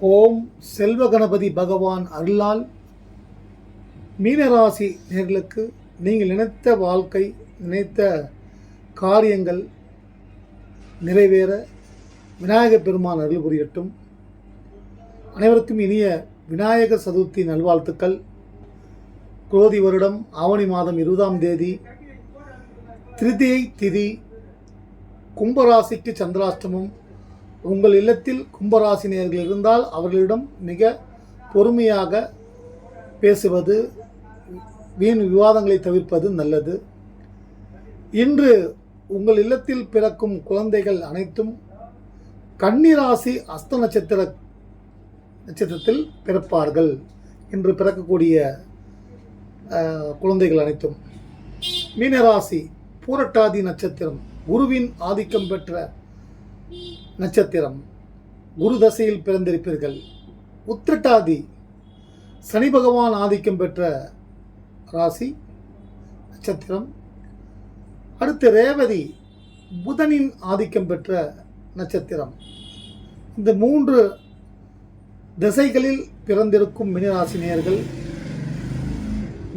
ஓம் செல்வ கணபதி பகவான் அருளால் மீனராசி நேர்களுக்கு நீங்கள் நினைத்த வாழ்க்கை நினைத்த காரியங்கள் நிறைவேற விநாயகப் பெருமான் அருள் புரியட்டும். அனைவருக்கும் இனிய விநாயகர் சதுர்த்தி நல்வாழ்த்துக்கள். குரோதி வருடம் ஆவணி மாதம் இருபதாம் தேதி திருதியை திதி கும்பராசிக்கு சந்திராஷ்டமம் உங்கள் இல்லத்தில் கும்பராசினியர்கள் இருந்தால் அவர்களிடம் மிக பொறுமையாக பேசுவது வீண் விவாதங்களை தவிர்ப்பது நல்லது. இன்று உங்கள் இல்லத்தில் பிறக்கும் குழந்தைகள் அனைத்தும் கன்னிராசி அஸ்த நட்சத்திர நட்சத்திரத்தில் பிறப்பார்கள் இன்று பிறக்கக்கூடிய குழந்தைகள் அனைத்தும். மீனராசி பூரட்டாதி நட்சத்திரம் குருவின் ஆதிக்கம் பெற்ற நட்சத்திரம். குரு தசையில் பிறந்திருப்பீர்கள். உத்திரட்டாதி. சனி பகவான் ஆதிக்கம் பெற்ற ராசி. நட்சத்திரம். அடுத்து ரேவதி. புதனின் ஆதிக்கம் பெற்ற நட்சத்திரம். இந்த மூன்று திசைகளில் பிறந்திருக்கும் மினராசினியர்கள்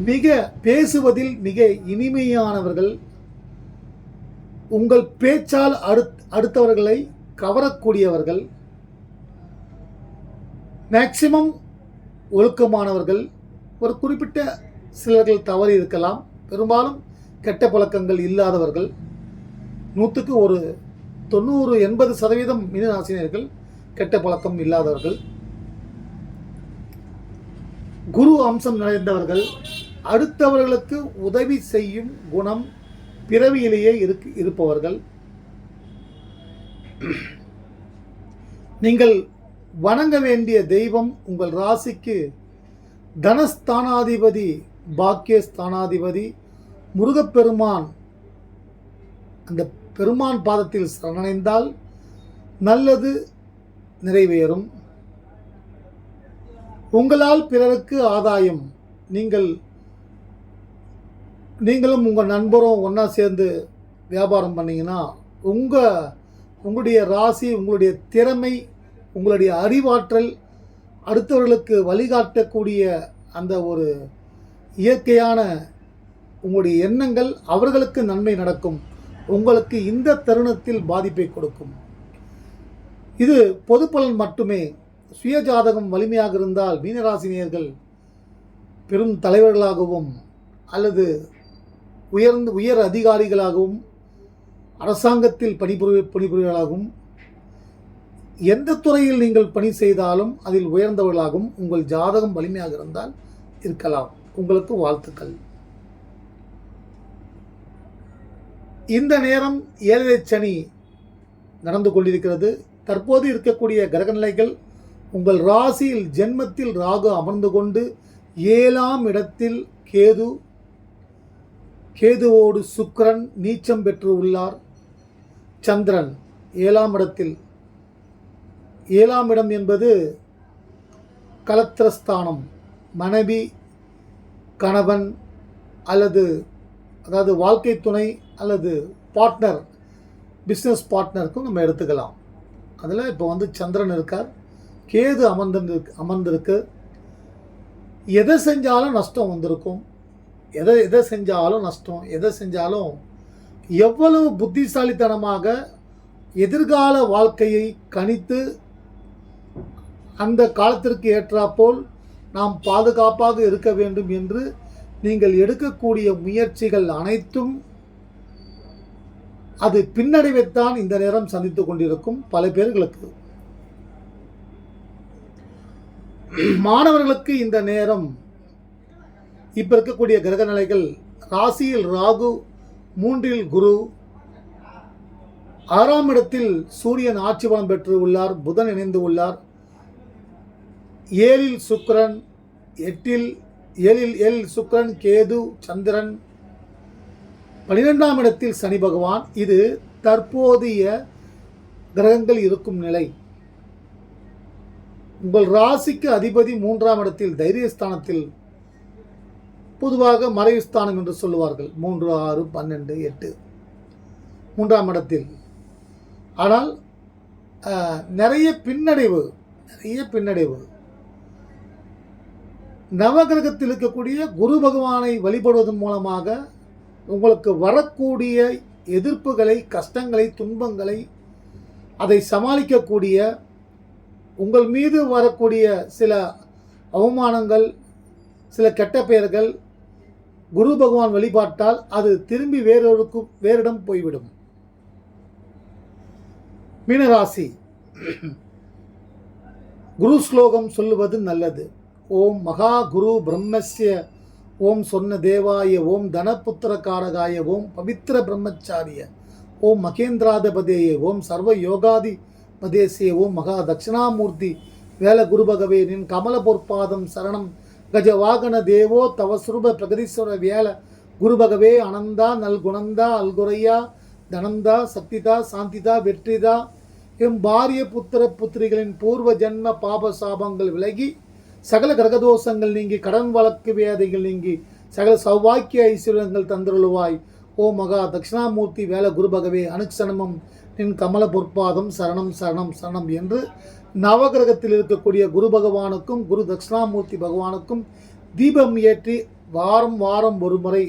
மிக பேசுவதில் மிக இனிமையானவர்கள். உங்கள் பேச்சால் அடுத் அடுத்தவர்களை கவரக்கூடியவர்கள் மேக்சிமம் ஒழுக்கமானவர்கள் ஒரு குறிப்பிட்ட சிலர்கள் தவறி இருக்கலாம். பெரும்பாலும் கெட்ட பழக்கங்கள் இல்லாதவர்கள் நூற்றுக்கு ஒரு தொண்ணூறு எண்பது சதவீதம் மீனராசினியர்கள் கெட்ட பழக்கம் இல்லாதவர்கள். குரு அம்சம் நிறைந்தவர்கள் அடுத்தவர்களுக்கு உதவி செய்யும் குணம் பிறவியிலேயே இருக்கு இருப்பவர்கள். நீங்கள் வணங்க வேண்டிய தெய்வம் உங்கள் ராசிக்கு தனஸ்தானாதிபதி பாக்கியஸ்தானாதிபதி முருகப்பெருமான். அந்த பெருமான் பாதத்தில் சரணடைந்தால் நல்லது நிறைவேறும். உங்களால் பிறருக்கு ஆதாயம். நீங்கள் நீங்களும் உங்கள் நண்பரும் ஒன்றா சேர்ந்து வியாபாரம் பண்ணிங்கன்னா உங்கள் உங்களுடைய ராசி உங்களுடைய திறமை உங்களுடைய அறிவாற்றல் அடுத்தவர்களுக்கு வழிகாட்டக்கூடிய அந்த ஒரு இயற்கையான உங்களுடைய எண்ணங்கள் அவர்களுக்கு நன்மை நடக்கும். உங்களுக்கு இந்த தருணத்தில் பாதிப்பை கொடுக்கும். இது பொது பலன் மட்டுமே. சுய ஜாதகம் வலிமையாக இருந்தால் மீனராசினியர்கள் பெரும் தலைவர்களாகவும் அல்லது உயர்ந்து உயர் அதிகாரிகளாகவும் அரசாங்கத்தில் பணிபுரி பணிபுரிவர்களாகவும் எந்த துறையில் நீங்கள் பணி செய்தாலும் அதில் உயர்ந்தவர்களாகவும் உங்கள் ஜாதகம் வலிமையாக இருந்தால் இருக்கலாம். உங்களுக்கு வாழ்த்துக்கள். இந்த நேரம் ஏழரை சனி நடந்து கொண்டிருக்கிறது. தற்போது இருக்கக்கூடிய கிரகநிலைகள் உங்கள் ராசியில் ஜென்மத்தில் ராகு அமர்ந்து கொண்டு ஏழாம் இடத்தில் கேது கேதுவோடு சுக்கரன் நீச்சம் பெற்று உள்ளார். சந்திரன் ஏழாம் இடத்தில். ஏழாம் இடம் என்பது கலத்திரஸ்தானம். மனைவி கணவன் அல்லது அதாவது வாழ்க்கை துணை அல்லது பார்ட்னர் பிஸ்னஸ் பார்ட்னருக்கும் நம்ம எடுத்துக்கலாம். அதில் இப்போ வந்து சந்திரன் இருக்கார். கேது அமர்ந்திருக்கு அமர்ந்திருக்கு. எதை செஞ்சாலும் நஷ்டம் வந்திருக்கும். எதை எதை செஞ்சாலும் நஷ்டம் எதை செஞ்சாலும் எவ்வளவு புத்திசாலித்தனமாக எதிர்கால வாழ்க்கையை கணித்து அந்த காலத்திற்கு ஏற்றாற்போல் நாம் பாதுகாப்பாக இருக்க வேண்டும் என்று நீங்கள் எடுக்கக்கூடிய முயற்சிகள் அனைத்தும் அது பின்னடைவைத்தான் இந்த நேரம் சந்தித்து கொண்டிருக்கும் பல பேர்களுக்கு. மாணவர்களுக்கு இந்த நேரம் இப்போ இருக்கக்கூடிய கிரக நிலைகள் ராசியில் ராகு மூன்றில் குரு. ஆறாம் இடத்தில் சூரியன் ஆட்சி பலம் பெற்று உள்ளார் புதன் இணைந்து உள்ளார். ஏழில் சுக்கரன் எட்டில் ஏழில் ஏழில் சுக்கரன் கேது சந்திரன். பனிரெண்டாம் இடத்தில் சனி பகவான். இது தற்போதைய கிரகங்கள் இருக்கும் நிலை. உங்கள் ராசிக்கு அதிபதி மூன்றாம் இடத்தில் தைரியஸ்தானத்தில் பொதுவாக மறைவுஸ்தானம் என்று சொல்லுவார்கள். மூன்று ஆறு பன்னெண்டு எட்டு. மூன்றாம் இடத்தில். ஆனால் நிறைய பின்னடைவு நிறைய பின்னடைவு. நவகிரகத்தில் இருக்கக்கூடிய குரு பகவானை வழிபடுவதன் மூலமாக உங்களுக்கு வரக்கூடிய எதிர்ப்புகளை கஷ்டங்களை துன்பங்களை அதை சமாளிக்கக்கூடிய உங்கள் மீது வரக்கூடிய சில அவமானங்கள் சில கெட்ட பெயர்கள் குரு பகவான் வழிபாட்டால் அது திரும்பி வேறொருக்கு வேறிடம் போய்விடும். மீனராசி. குரு ஸ்லோகம் சொல்லுவது நல்லது. ஓம் மகா குரு பிரம்மஸ்ய ஓம் சொன்ன தேவாய ஓம் தனபுத்திர காரகாய ஓம் பவித்திர பிரம்மச்சாரிய ஓம் மகேந்திராதபதேய ஓம் சர்வ யோகாதி பதேசிய ஓம் மகா தட்சிணாமூர்த்தி வேல குருபகவே நின் கமல பொற்பாதம் சரணம் கஜ வாகன தேவோ தவசுருப பிரகதீஸ்வர வேல குருபகவே அனந்தா நல்குணந்தா அல்குரையா தனந்தா சக்திதா சாந்திதா வெற்றிதா. எம் பாரிய புத்திர புத்திரிகளின் பூர்வ ஜென்ம பாப சாபங்கள் விலகி சகல கிரகதோஷங்கள் நீங்கி கடன் வழக்கு வேதைகள் நீங்கி சகல சௌவாக்கிய ஐஸ்வர்யங்கள் தந்துருளுவாய். ஓ மகா தட்சிணாமூர்த்தி வேல குருபகவே அனுக்ஷணமும் நின் கமல பொற்பாதம் சரணம் சரணம் சரணம் என்று நவகிரகத்தில் இருக்கக்கூடிய குரு பகவானுக்கும் குரு தட்சிணாமூர்த்தி பகவானுக்கும் தீபம் ஏற்றி வாரம் வாரம் ஒரு முறை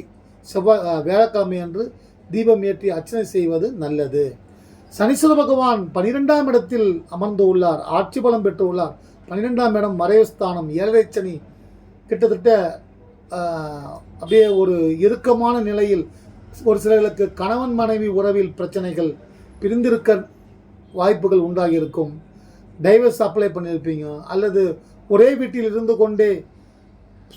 செவ்வாய் அஹ், வியாழக்கிழமை அன்று தீபம் ஏற்றி அர்ச்சனை செய்வது நல்லது. சனீஸ்வர பகவான் பனிரெண்டாம் இடத்தில் அமர்ந்து உள்ளார் ஆட்சி பலம் பெற்று உள்ளார். பன்னிரெண்டாம் இடம் மறைவுஸ்தானம் ஏழரை சனி. கிட்டத்தட்ட அப்படியே ஒரு இறுக்கமான நிலையில் ஒரு சிலர்களுக்கு கணவன் மனைவி உறவில் பிரச்சனைகள் பிரிந்திருக்க வாய்ப்புகள் உண்டாகியிருக்கும். டைவர்ஸ் அப்ளை பண்ணியிருப்பீங்க. அல்லது ஒரே வீட்டில் இருந்து கொண்டே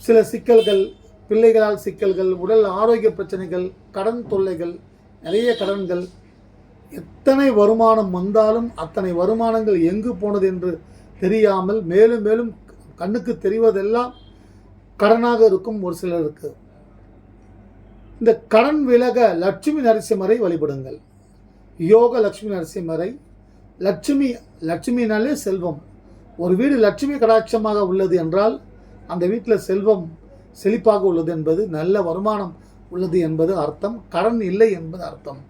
சில சிக்கல்கள் பிள்ளைகளால் சிக்கல்கள் உடல் ஆரோக்கிய பிரச்சனைகள் கடன் தொல்லைகள் நிறைய கடன்கள் எத்தனை வருமானம் வந்தாலும் அத்தனை வருமானங்கள் எங்கு போனது என்று தெரியாமல் மேலும் மேலும் கண்ணுக்கு தெரிவதெல்லாம் கடனாக இருக்கும் ஒரு சிலருக்கு. இந்த கடன் விலக லட்சுமி நரசிம்மரை வழிபடுங்கள். யோக லட்சுமி நரசிம்மரை லட்சுமி லட்சுமினாலே செல்வம். ஒரு வீடு லட்சுமி கடாட்சமாக உள்ளது என்றால் அந்த வீட்டில் செல்வம் செழிப்பாக உள்ளது என்பது நல்ல வருமானம் உள்ளது என்பது அர்த்தம். கடன் இல்லை என்பது அர்த்தம்.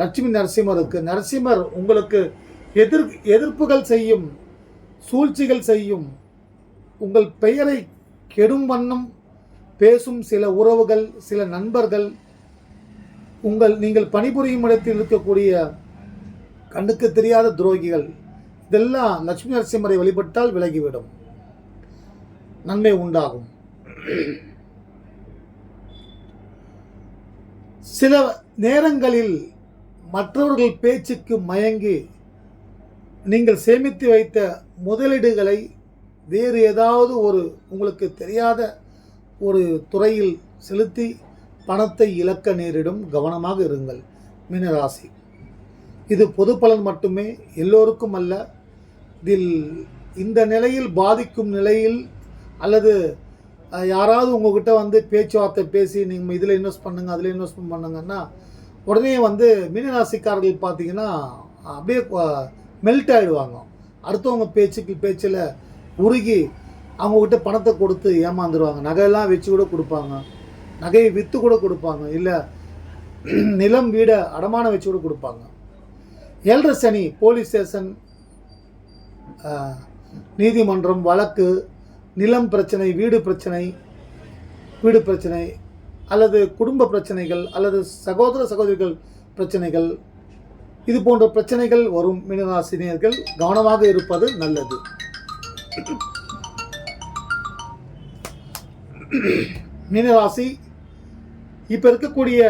லட்சுமி நரசிம்மருக்கு நரசிம்மர் உங்களுக்கு எதிர் எதிர்ப்புகள் செய்யும் சூழ்ச்சிகள் செய்யும். உங்கள் பெயரை கெடும் வண்ணம் பேசும் சில உறவுகள் சில நண்பர்கள் உங்கள் நீங்கள் பணிபுரியும் இடத்தில் இருக்கக்கூடிய கண்ணுக்கு தெரியாத துரோகிகள். இதெல்லாம் லட்சுமி நரசிம்மரை வழிபட்டால் விலகிவிடும். நன்மை உண்டாகும். சில நேரங்களில் மற்றவர்கள் பேச்சுக்கு மயங்கி நீங்கள் சேமித்து வைத்த முதலீடுகளை வேறு ஏதாவது ஒரு உங்களுக்கு தெரியாத ஒரு துறையில் செலுத்தி பணத்தை இழக்க நேரிடும். கவனமாக இருங்கள். மீனராசி. இது பொது பலன் மட்டுமே எல்லோருக்கும் அல்ல. இதில் இந்த நிலையில் பாதிக்கும் நிலையில் அல்லது யாராவது உங்ககிட்ட வந்து பேச்சுவார்த்தை பேசி நீங்கள் இதில் இன்வெஸ்ட் பண்ணுங்க அதில் இன்வெஸ்ட்மெண்ட் பண்ணுங்கன்னா உடனே வந்து மீனராசிக்காரர்கள் பார்த்தீங்கன்னா அப்படியே மெல்ட் ஆகிடுவாங்க அடுத்தவங்க பேச்சுக்கு பேச்சில் உருகி அவங்கக்கிட்ட பணத்தை கொடுத்து ஏமாந்துருவாங்க. நகையெல்லாம் வச்சு கூட கொடுப்பாங்க. நகையை விற்று கூட கொடுப்பாங்க. இல்லை நிலம் வீடை அடமானம் வச்சு கூட கொடுப்பாங்க. ஏழரை போலீஸ் ஸ்டேஷன் நீதிமன்றம் வழக்கு நிலம் பிரச்சனை வீடு பிரச்சனை வீடு பிரச்சனை அல்லது குடும்ப பிரச்சனைகள் அல்லது சகோதர சகோதரிகள் பிரச்சனைகள் இது போன்ற பிரச்சனைகள் வரும் மீனராசினியர்கள். கவனமாக இருப்பது நல்லது. மீனராசி இப்போ இருக்கக்கூடிய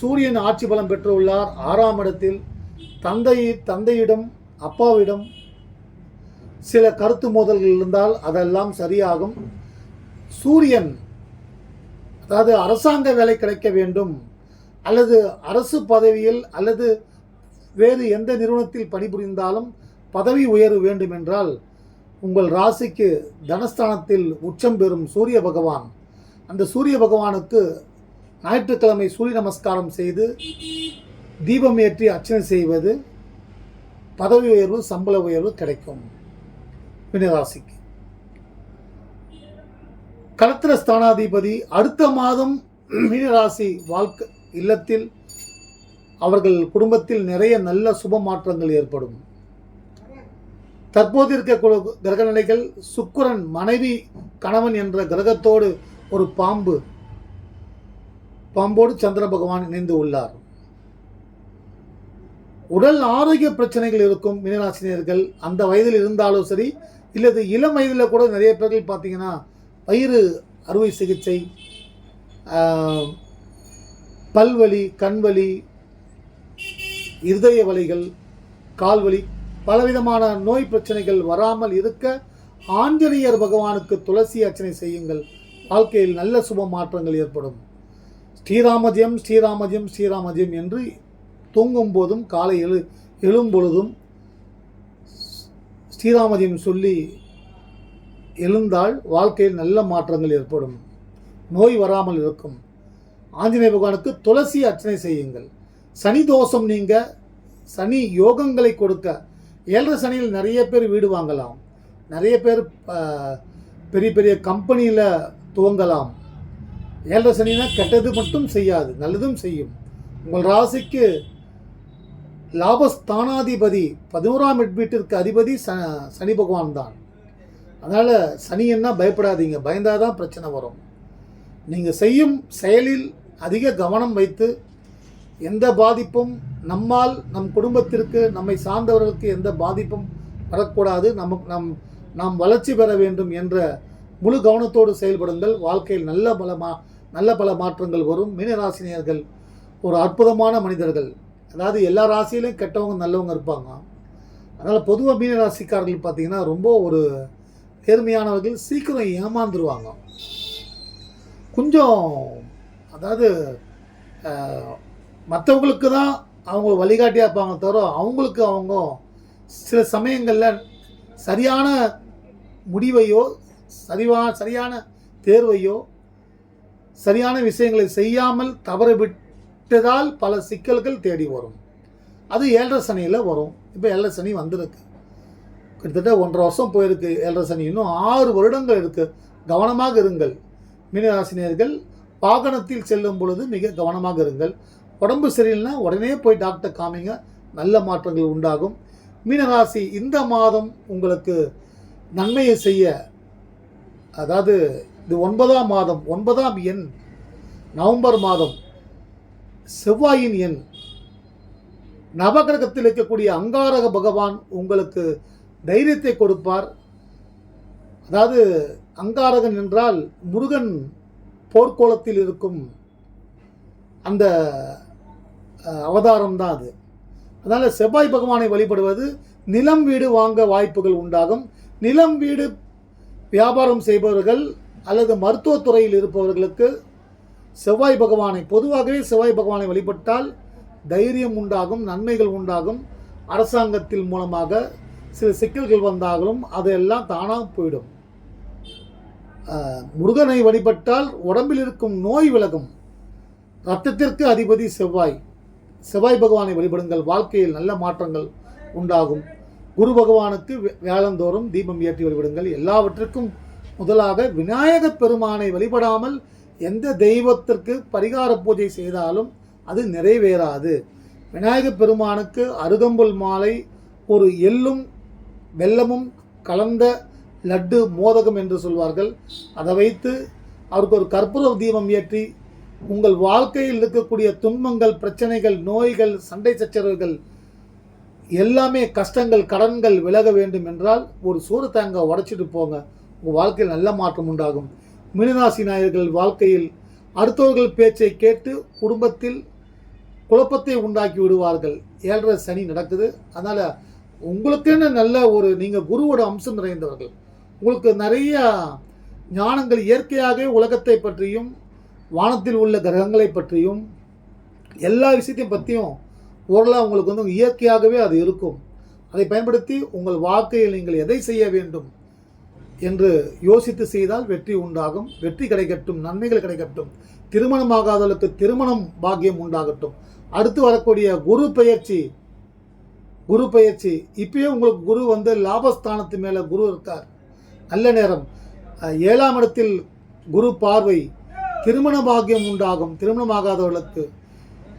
சூரியன் ஆட்சி பலம் பெற்றுள்ளார். ஆறாம் இடத்தில் தந்தை தந்தையிடம் அப்பாவிடம் சில கருத்து மோதல்கள் இருந்தால் அதெல்லாம் சரியாகும். சூரியன் அதாவது அரசாங்க வேலை கிடைக்க வேண்டும். அல்லது அரசு பதவியில் அல்லது வேறு எந்த நிறுவனத்தில் பணிபுரிந்தாலும் பதவி உயர்வு வேண்டும் என்றால் உங்கள் ராசிக்கு தனஸ்தானத்தில் உச்சம் பெறும் சூரிய பகவான். அந்த சூரிய பகவானுக்கு ஞாயிற்றுக்கிழமை சூரிய நமஸ்காரம் செய்து தீபம் ஏற்றி அர்ச்சனை செய்வது பதவி உயர்வு சம்பள உயர்வு கிடைக்கும். மீனராசிக்கு களத்திர ஸ்தானாதிபதி அடுத்த மாதம் மீனராசி வாழ்க்கை இல்லத்தில் அவர்கள் குடும்பத்தில் நிறைய நல்ல சுப மாற்றங்கள் ஏற்படும். தற்போது இருக்க கிரக நிலைகள் சுக்கரன் மனைவி கணவன் என்ற கிரகத்தோடு ஒரு பாம்பு பாம்போடு சந்திர பகவான் இணைந்து உள்ளார். உடல் ஆரோக்கிய பிரச்சனைகள் இருக்கும் மீனராசினியர்கள் அந்த வயதில் இருந்தாலும் சரி இல்லது இளம் வயதில் கூட நிறைய பேர்கள் பார்த்தீங்கன்னா வயிறு அறுவை சிகிச்சை பல்வலி கண்வலி இருதய வலிகள் கால்வலி பலவிதமான நோய் பிரச்சனைகள் வராமல் இருக்க ஆஞ்சநேயர் பகவானுக்கு துளசி அர்ச்சனை செய்யுங்கள். வாழ்க்கையில் நல்ல சுப மாற்றங்கள் ஏற்படும். ஸ்ரீராமஜயம் ஸ்ரீராமஜயம் ஸ்ரீராமஜயம் என்று தூங்கும் போதும் காலை எழு எழும்பொழுதும் பொழுதும் சொல்லி எழுந்தால் வாழ்க்கையில் நல்ல மாற்றங்கள் ஏற்படும். நோய் வராமல் இருக்கும். ஆஞ்சநேய பகவானுக்கு துளசி அர்ச்சனை செய்யுங்கள். சனி தோஷம் நீங்க சனி யோகங்களை கொடுக்க. ஏழரை சனியில் நிறைய பேர் வீடு வாங்கலாம். நிறைய பேர் பெரிய பெரிய கம்பெனியில் துவங்கலாம். ஏழரை சனினா கெட்டது மட்டும் செய்யாது நல்லதும் செய்யும். உங்கள் ராசிக்கு லாபஸ்தானாதிபதி பதினோராம் வீட்டிற்கு அதிபதி ச சனி பகவான் தான். அதனால் சனி என்ன பயப்படாதீங்க பயந்தாதான் பிரச்சனை வரும். நீங்கள் செய்யும் செயலில் அதிக கவனம் வைத்து எந்த பாதிப்பும் நம்மால் நம் குடும்பத்திற்கு நம்மை சார்ந்தவர்களுக்கு எந்த பாதிப்பும் வரக்கூடாது. நமக்கு நம் நாம் வளர்ச்சி பெற வேண்டும் என்ற முழு கவனத்தோடு செயல்படுங்கள். வாழ்க்கையில் நல்ல பல மா நல்ல பல மாற்றங்கள் வரும். மீனராசினியர்கள் ஒரு அற்புதமான மனிதர்கள். அதாவது எல்லா ராசியிலையும் கெட்டவங்க நல்லவங்க இருப்பாங்க. அதனால் பொதுவாக மீனராசிக்காரர்கள் பார்த்தீங்கன்னா ரொம்ப ஒரு நேர்மையானவர்கள் சீக்கிரம் ஏமாந்துருவாங்க. கொஞ்சம் அதாவது மற்றவங்களுக்கு தான் அவங்க வழிகாட்டியாக இருப்பாங்க தவிர அவங்களுக்கு அவங்க சில சமயங்களில் சரியான முடிவையோ சரிவா சரியான தேர்வையோ சரியான விஷயங்களை செய்யாமல் தவற விட்டதால் பல சிக்கல்கள் தேடி வரும். அது ஏழரை சனியில் வரும். இப்போ ஏழரை சனி வந்திருக்கு. கிட்டத்தட்ட ஒன்றரை வருஷம் போயிருக்கு ஏழரை சனி. இன்னும் ஆறு வருடங்கள் இருக்குது கவனமாக இருங்கள். மீனராசினியர்கள் வாகனத்தில் செல்லும் பொழுது மிக கவனமாக இருங்கள். உடம்பு சரியில்லைனா உடனே போய் டாக்டர் காமிங்க. நல்ல மாற்றங்கள் உண்டாகும். மீனராசி இந்த மாதம் உங்களுக்கு நன்மையை செய்ய அதாவது இது ஒன்பதாம் மாதம் ஒன்பதாம் எண் நவம்பர் மாதம் செவ்வாயின் எண் நவகிரகத்தில் இருக்கக்கூடிய அங்காரக பகவான் உங்களுக்கு தைரியத்தை கொடுப்பார். அதாவது அங்காரகன் என்றால் முருகன் போர்க்கோலத்தில் இருக்கும் அந்த அவதாரம் தான் அது. அதனால் செவ்வாய் பகவானை வழிபடுவது நிலம் வீடு வாங்க வாய்ப்புகள் உண்டாகும். நிலம் வீடு வியாபாரம் செய்பவர்கள் அல்லது மருத்துவத்துறையில் இருப்பவர்களுக்கு செவ்வாய் பகவானை பொதுவாகவே செவ்வாய் பகவானை வழிபட்டால் தைரியம் உண்டாகும் நன்மைகள் உண்டாகும். அரசாங்கத்தில் மூலமாக சில சிக்கல்கள் வந்தாலும் அதையெல்லாம் தானாக போயிடும். முருகனை வழிபட்டால் உடம்பில் இருக்கும் நோய் விலகும். ரத்தத்திற்கு அதிபதி செவ்வாய். செவ்வாய் பகவானை வழிபடுங்கள். வாழ்க்கையில் நல்ல மாற்றங்கள் உண்டாகும். குரு பகவானுக்கு வே- வேளந்தோறும் தீபம் ஏற்றி வழிபடுங்கள். எல்லாவற்றுக்கும் முதலாக விநாயகப் பெருமானை வழிபடாமல் எந்த தெய்வத்திற்கு பரிகார பூஜை செய்தாலும் அது நிறைவேறாது. விநாயகப் பெருமானுக்கு அருகம்புல் மாலை ஒரு எள்ளும் வெல்லமும் கலந்த லட்டு மோதகம் என்று சொல்வார்கள். அதை வைத்து அவருக்கு ஒரு கற்பூர தீபம் ஏற்றி உங்கள் வாழ்க்கையில் இருக்கக்கூடிய துன்பங்கள் பிரச்சனைகள் நோய்கள் சண்டை சச்சரவுகள் எல்லாமே கஷ்டங்கள் கடன்கள் விலக வேண்டும் என்றால் ஒரு சூறு தேங்காய் உடைச்சிட்டு போங்க. உங்கள் வாழ்க்கையில் நல்ல மாற்றம் உண்டாகும். மீனராசி நாயர்கள் வாழ்க்கையில் அடுத்தவர்கள் பேச்சை கேட்டு குடும்பத்தில் குழப்பத்தை உண்டாக்கி விடுவார்கள். ஏழரை சனி நடக்குது. அதனால் உங்களுக்குன்னு நல்ல ஒரு நீங்கள் குருவோட அம்சம் நிறைந்தவர்கள் உங்களுக்கு நிறைய ஞானங்கள் இயற்கையாகவே உலகத்தை பற்றியும் வானத்தில் உள்ள கிரகங்களை பற்றியும் எல்லா விஷயத்தையும் பற்றியும் ஓரளவு உங்களுக்கு வந்து இயற்கையாகவே அது இருக்கும். அதை பயன்படுத்தி உங்கள் வாழ்க்கையில் நீங்கள் எதை செய்ய வேண்டும்? என்று யோசித்து செய்தால் வெற்றி உண்டாகும். வெற்றி கிடைக்கட்டும் நன்மைகள் கிடைக்கட்டும். திருமணமாகாதவர்களுக்கு திருமணம் பாக்கியம் உண்டாகட்டும். அடுத்து வரக்கூடிய குரு பெயர்ச்சி. குரு பயிற்சி இப்பயே உங்களுக்கு குரு வந்து லாபஸ்தானத்து மேலே குரு இருக்கார். நல்ல நேரம். ஏழாம் இடத்தில் குரு பார்வை. திருமண பாக்கியம் உண்டாகும். திருமணமாகாதவர்களுக்கு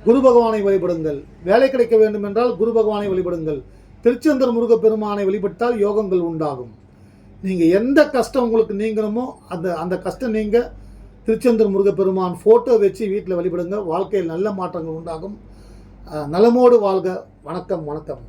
குரு பகவானை வழிபடுங்கள். வேலை கிடைக்க வேண்டும் என்றால் குரு பகவானை வழிபடுங்கள். திருச்செந்தூர் முருகப்பெருமானை வழிபட்டால் யோகங்கள் உண்டாகும். நீங்கள் எந்த கஷ்டம் உங்களுக்கு நீங்கணுமோ அந்த அந்த கஷ்டம் நீங்கள் திருச்செந்தூர் முருகப்பெருமான் ஃபோட்டோ வச்சு வீட்டில் வழிபடுங்க. வாழ்க்கையில் நல்ல மாற்றங்கள் உண்டாகும். நலமோடு வாழ்க. வணக்கம் வணக்கம்.